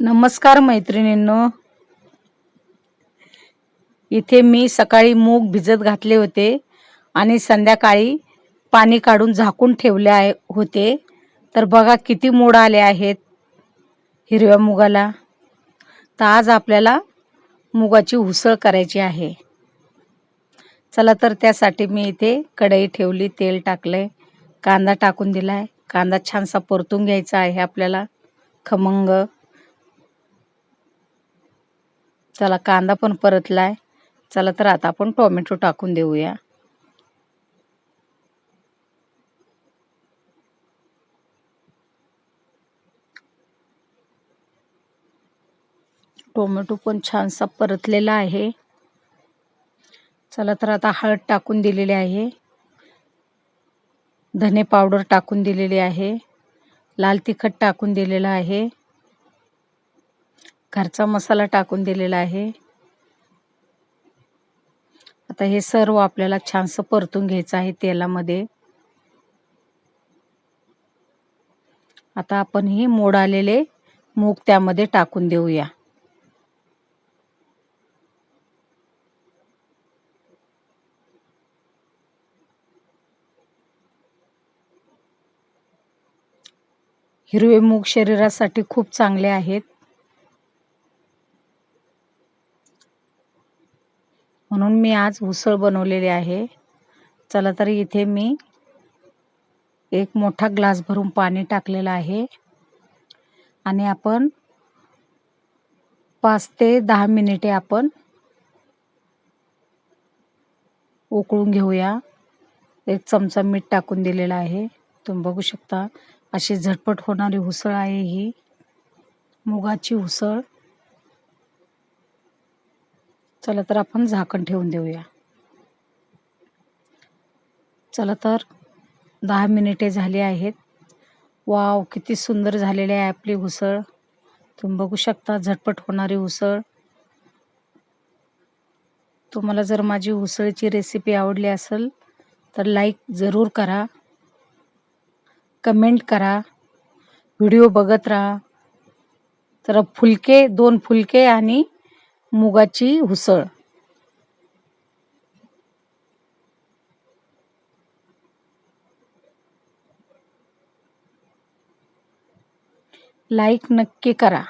नमस्कार मैत्रिणींनो. इथे मी सकाळी मूग भिजत घातले होते आणि संध्याकाळी पाणी काढून झाकून ठेवले आहे होते. तर बघा किती मोड आले आहेत हिरव्या मुगाला. तर आज आपल्याला मुगाची उसळ करायची आहे. चला तर त्यासाठी मी इथे कढई ठेवली तेल टाकलंय कांदा टाकून दिलाय. कांदा छानसा परतून घ्यायचा आहे आपल्याला. खमंग. चला कांदा पण परतलाय. चला तर आता आपण टोमॅटो टाकून देऊया. टोमॅटो पण छानसा परतलेला आहे. चला तर आता हळद टाकून दिलेली आहे. धने पावडर टाकून दिलेली आहे. लाल तिखट टाकून दिलेलं आहे. घरचा मसाला टाकून दिलेला आहे. आता हे सर्व आपल्याला छानसं परतून घ्यायचं आहे तेलामध्ये. आता आपण ही मोड आलेले मूग त्यामध्ये टाकून देऊया. हिरवे मूग शरीरासाठी खूप चांगले आहेत. म्हणून मी आज उसळ बनवलेली आहे. चला तर इथे मी एक मोठा ग्लास भरून पाणी टाकलेलं आहे. आणि आपण पाच ते दहा मिनिटे आपण उकळून घेऊया. एक चमचा मीठ टाकून दिलेला आहे. तुम्ही बघू शकता अशी झटपट होणारी उसळ आहे ही. मुगाची उसळ. चला तर आपण झाकण ठेवून देऊया. चला तर दहा मिनिटे झाली आहेत. वाव किती सुंदर झालेली आहे आपली उसळ. तुम्ही बघू शकता झटपट होणारी उसळ. तुम्हाला जर माझी उसळीची रेसिपी आवडली असेल तर लाईक जरूर करा. कमेंट करा. व्हिडिओ बघत राहा. तर फुलके दोन फुलके आणि मुगाची उसळ. लाईक नक्की करा.